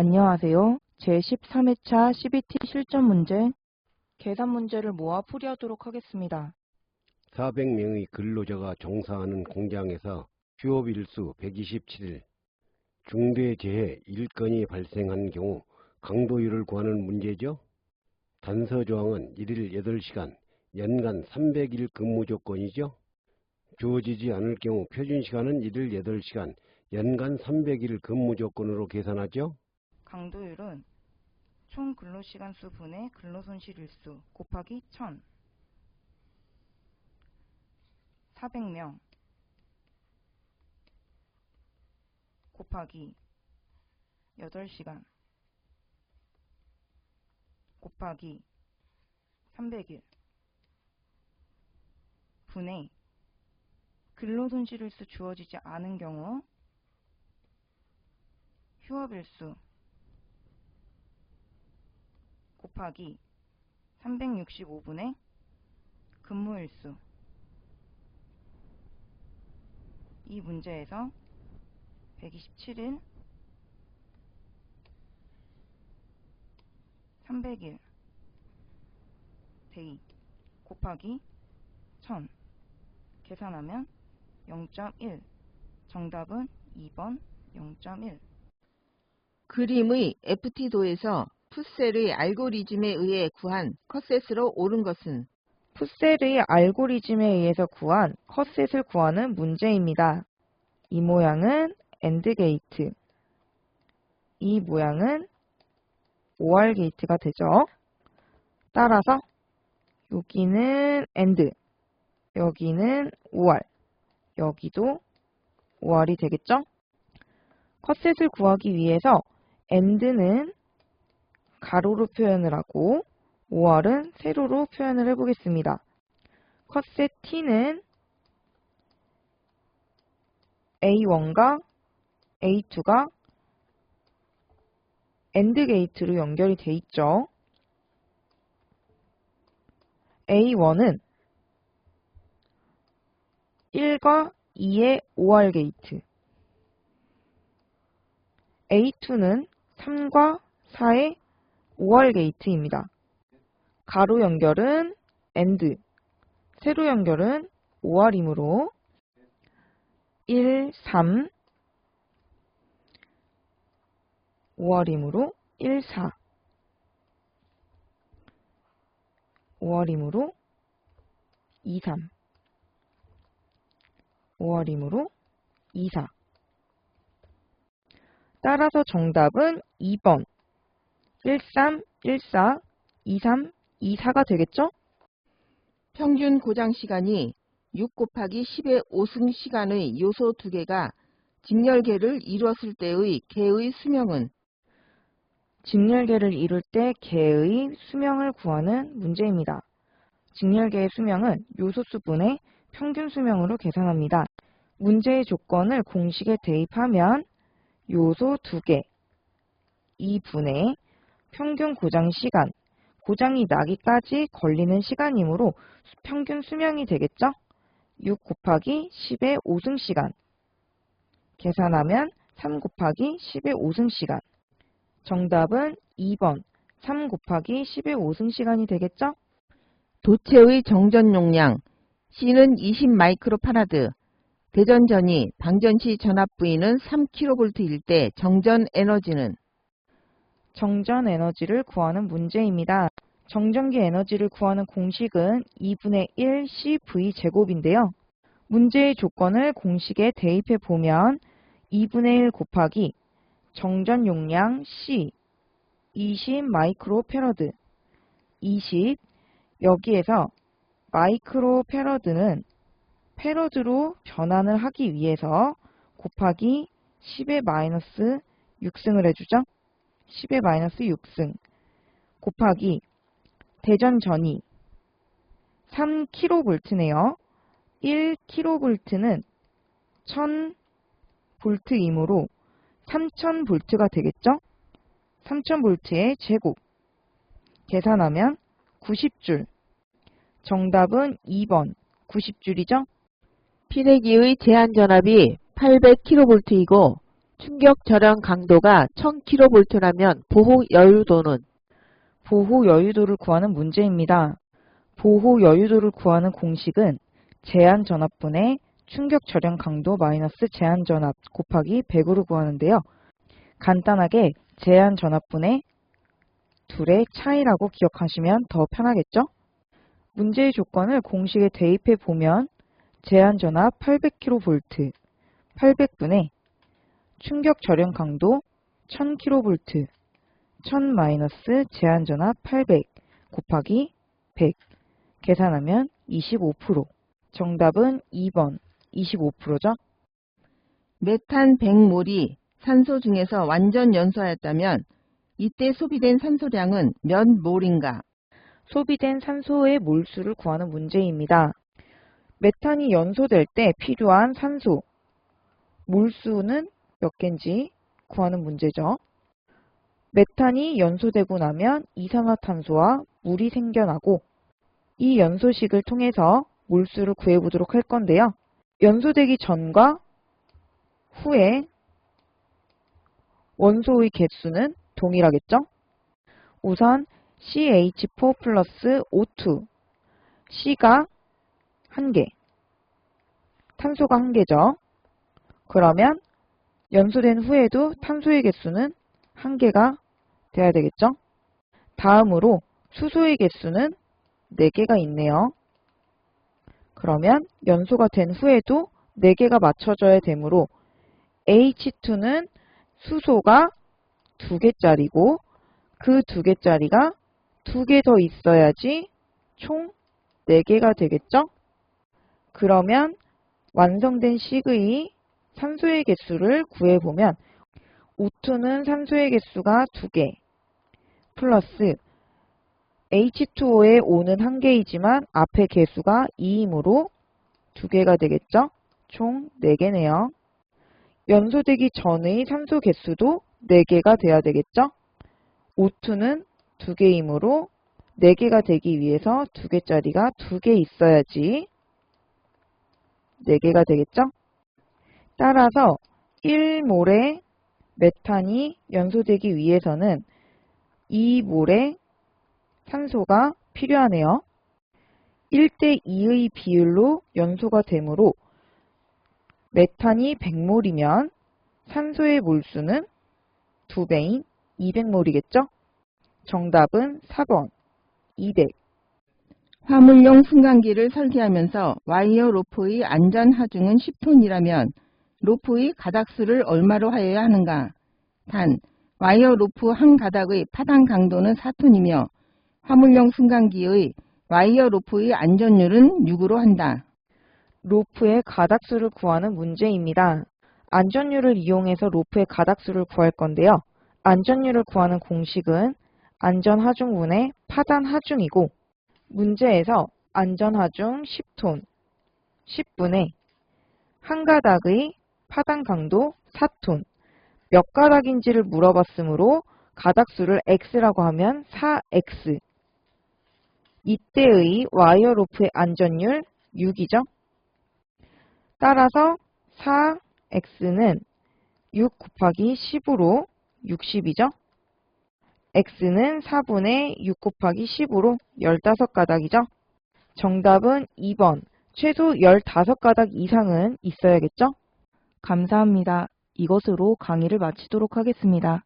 안녕하세요. 제13회차 CBT 실전 문제, 계산 문제를 모아 풀이하도록 하겠습니다. 400명의 근로자가 종사하는 공장에서 휴업일수 127일, 중대재해 1건이 발생한 경우 강도율을 구하는 문제죠. 단서조항은 1일 8시간, 연간 300일 근무 조건이죠. 주어지지 않을 경우 표준시간은 1일 8시간, 연간 300일 근무 조건으로 계산하죠. 강도율은 총 근로시간 수 분의 근로손실일수 곱하기 1000 400명 곱하기 8시간 곱하기 300일 분의 근로손실일수 주어지지 않은 경우 휴업일수 곱하기 365분의 근무일수. 이 문제에서 127일 300일 데이 곱하기 1000 계산하면 0.1 정답은 2번 0.1 그림의 FT도에서 푸셀의 알고리즘에 의해 구한 컷셋으로 옳은 것은 푸셀의 알고리즘에 의해서 구한 컷셋을 구하는 문제입니다. 이 모양은 AND 게이트, 이 모양은 OR 게이트가 되죠. 따라서 여기는 AND, 여기는 OR, 여기도 OR이 되겠죠? 컷셋을 구하기 위해서 AND는 가로로 표현을 하고 OR은 세로로 표현을 해보겠습니다. 컷셋 T는 A1과 A2가 AND 게이트로 연결이 돼 있죠. A1은 1과 2의 OR 게이트, A2는 3과 4의 OR 게이트입니다. 가로 연결은 AND, 세로 연결은 OR이므로 1, 3, OR이므로 1, 4, OR이므로 2, 3, OR이므로 2, 4. 따라서 정답은 2번 13, 14, 23, 24가 되겠죠? 평균 고장 시간이 6 곱하기 10의 5승 시간의 요소 두 개가 직렬계를 이루었을 때의 개의 수명은 직렬계를 이룰 때 개의 수명을 구하는 문제입니다. 직렬계의 수명은 요소수분의 평균 수명으로 계산합니다. 문제의 조건을 공식에 대입하면 요소 2개, 2분의 평균 고장 시간, 고장이 나기까지 걸리는 시간이므로 평균 수명이 되겠죠? 6 곱하기 10의 5승 시간. 계산하면 3 곱하기 10의 5승 시간. 정답은 2번 3 곱하기 10의 5승 시간이 되겠죠? 도체의 정전 용량 C는 20 마이크로파라드, 대전 전이 방전 시 전압 V는 3kV일 때 정전 에너지는 정전 에너지를 구하는 문제입니다. 정전기 에너지를 구하는 공식은 2분의 1 CV 제곱인데요. 문제의 조건을 공식에 대입해 보면 2분의 1 곱하기 정전 용량 C 20 마이크로페러드 20 여기에서 마이크로페러드는 페러드로 변환을 하기 위해서 곱하기 10의 마이너스 6승을 해주죠. 10의 마이너스 6승 곱하기 대전 전이 3kV네요. 1kV는 1000V이므로 3000V가 되겠죠? 3000V의 제곱 계산하면 90줄 정답은 2번 90줄이죠? 피레기의 제한 전압이 800kV이고 충격 절연 강도가 1000kV라면 보호 여유도는 보호 여유도를 구하는 문제입니다. 보호 여유도를 구하는 공식은 제한 전압분의 충격 절연 강도 마이너스 제한 전압 곱하기 100으로 구하는데요. 간단하게 제한 전압분의 둘의 차이라고 기억하시면 더 편하겠죠? 문제의 조건을 공식에 대입해 보면 제한 전압 800kV, 800분의 충격 절연 강도 1000kV, 1000 마이너스 제한 전압 800 곱하기 100 계산하면 25%. 정답은 2번 25%죠? 메탄 100몰이 산소 중에서 완전 연소하였다면 이때 소비된 산소량은 몇 몰인가? 소비된 산소의 몰수를 구하는 문제입니다. 메탄이 연소될 때 필요한 산소 몰수는 몇 개인지 구하는 문제죠. 메탄이 연소되고 나면 이산화탄소와 물이 생겨나고 이 연소식을 통해서 몰수를 구해보도록 할 건데요. 연소되기 전과 후에 원소의 개수는 동일하겠죠? 우선 CH4 플러스 O2 C가 1개 탄소가 1개죠. 그러면 연소된 후에도 탄소의 개수는 1개가 돼야 되겠죠? 다음으로 수소의 개수는 4개가 있네요. 그러면 연소가 된 후에도 4개가 맞춰져야 되므로 H2는 수소가 2개짜리고 그 2개짜리가 2개 더 있어야지 총 4개가 되겠죠? 그러면 완성된 식의 산소의 개수를 구해보면 O2는 산소의 개수가 2개 플러스 H2O의 O는 1개이지만 앞에 개수가 2이므로 2개가 되겠죠? 총 4개네요. 연소되기 전의 산소 개수도 4개가 돼야 되겠죠? O2는 2개이므로 4개가 되기 위해서 2개짜리가 2개 있어야지 4개가 되겠죠? 따라서 1몰의 메탄이 연소되기 위해서는 2몰의 산소가 필요하네요. 1대 2의 비율로 연소가 되므로 메탄이 100몰이면 산소의 몰수는 2배인 200몰이겠죠? 정답은 4번 200. 화물용 승강기를 설계하면서 와이어 로프의 안전 하중은 10톤이라면 로프의 가닥수를 얼마로 하여야 하는가? 단, 와이어 로프 한 가닥의 파당 강도는 4톤이며 화물용 승강기의 와이어 로프의 안전율은 6으로 한다. 로프의 가닥수를 구하는 문제입니다. 안전율을 이용해서 로프의 가닥수를 구할 건데요. 안전율을 구하는 공식은 안전하중분의 파단하중이고 문제에서 안전하중 10톤, 10분의 한 가닥의 파단 강도 4톤, 몇 가닥인지를 물어봤으므로 가닥수를 x라고 하면 4x. 이때의 와이어 로프의 안전율 6이죠. 따라서 4x는 6 곱하기 10으로 60이죠. x는 4분의 6 곱하기 10으로 15가닥이죠. 정답은 2번. 최소 15가닥 이상은 있어야겠죠? 감사합니다. 이것으로 강의를 마치도록 하겠습니다.